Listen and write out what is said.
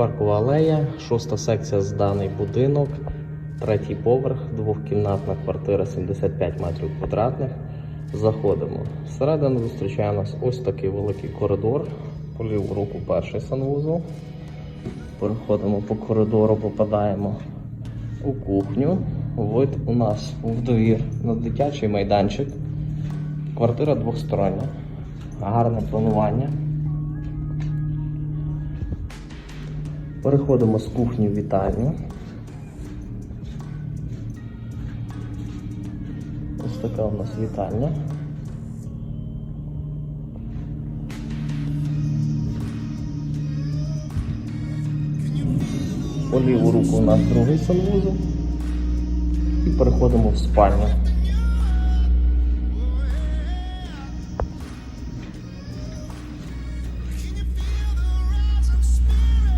Паркова алея, шоста секція з даний будинок, третій поверх, двохкімнатна квартира 75 метрів квадратних. Заходимо. Всередину зустрічає нас ось такий великий коридор. По ліву руку перший санвузол. Переходимо по коридору, попадаємо у кухню. Вид у нас в двір на дитячий майданчик. Квартира двостороння. Гарне планування. Переходимо з кухні в вітальню. Ось така у нас вітальня. По ліву руку у нас другий санвузол. І переходимо в спальню.